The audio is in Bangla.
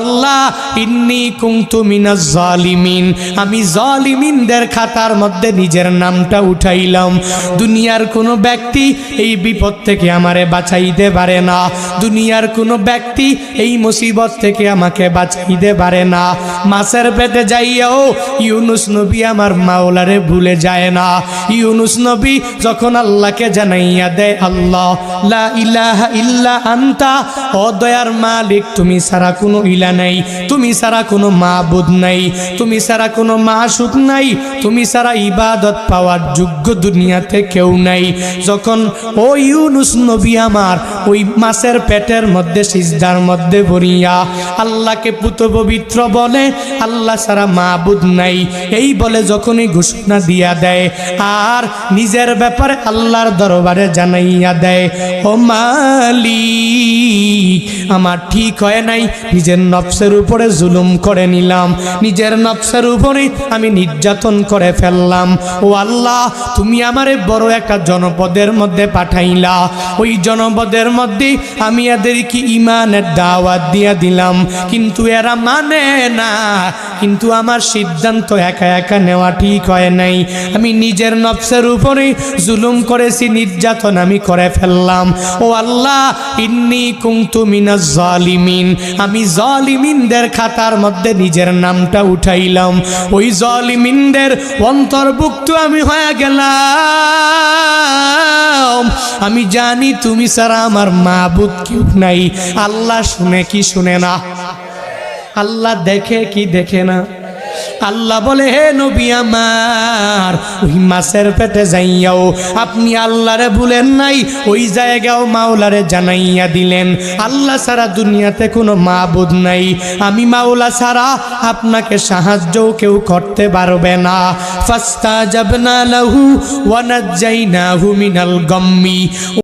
আল্লাহ, ইন্নি কুমতু মিনাজ জালিমিন। আমি জালিমিনদের খাতার মধ্যে নিজের নামটা উঠাইলাম। দুনিয়ার কোনো ব্যক্তি এই বিপদ থেকে আমারে বাঁচাইতে পারে না। দুনিয়ার কোনো ব্যক্তি এই মুসিবত থেকে আমাকে বাঁচাইতে পারে না। মাছের পেটে যাইয়াও ইউনুস নবী আমার মাওলারে ভুলে যায় না। ইউনুস নবী যখন আল্লাহকে জানাইয়া দেয়, আল্লাহ, লা ইলাহা ইল্লা আন্তা, ও দয়ার মালিক, তুমি সারা কোনো ইলা নাই, তুমি ছাড়া কোনো মাবুদ নাই, তুমি ছাড়া কোনো মাসুক নাই, তুমি ছাড়া ইবাদত পাওয়ার যোগ্য দুনিয়াতে কেউ নাই। যখন ও ইউনুস নবী আমার ওই মাছের পেটের মধ্যে, সিজদার মধ্যে ভরিয়া আল্লাহকে পুত পবিত্র বলে, আল্লাহ ছাড়া মাবুদ নাই। এই বলে যখনই ঘোষণা দিয়া দেয়, আর নিজের ব্যাপারে আল্লাহর দরবারে জানাইয়া দেয়, ও মালিক আমার ঠিক হয় নাই। নিজের নফসের উপরে জুলুম করে নিলাম। নিজের নফসের উপরে আমি নির্যাতন করে ফেললাম। ও আল্লাহ, তুমি আমারে বড় একটা জনপদের মধ্যে পাঠাইলা। ওই জনপদের মধ্যে আমি এদেরকে ইমানের দাওয়াত দিয়া দিলাম। কিন্তু এরা মানে না। কিন্তু আমার সিদ্ধান্ত একা একা নেওয়া ঠিক হয় নাই। আমি নিজের নফসের উপরে জুলুম করেছি, নির্যাতন আমি করে ফেললাম। ও আল্লাহ, ইন্নি কুংতু মিনাজ জালিমিন আমি জালিমিনদের খাতার মধ্যে নিজের নামটা উঠাইলাম। ওই অন্তর্ভুক্ত আমি হয়ে গেলাম। আমি জানি তুমি ছাড়া আমার মাবুদ কেউ নাই। আল্লাহ শুনে কি শুনে না? আল্লাহ দেখে কি দেখে না? আল্লাহ বলে, হে নবী আমার, ওই মাছের পেটে যাইয়াও আপনি আল্লাহরে ভুলেন নাই, ওই জায়গাও মাওলারে জানাইয়া দিলেন। আল্লাহ ছাড়া দুনিয়াতে কোনো মাবুদ নাই। আমি মাওলা ছাড়া আপনাকে সাহায্যও কেউ করতে পারবে না। ফাস্তা যাবনা লাহু ওয়ানাজ্জাইনাহু মিনাল গম্মি।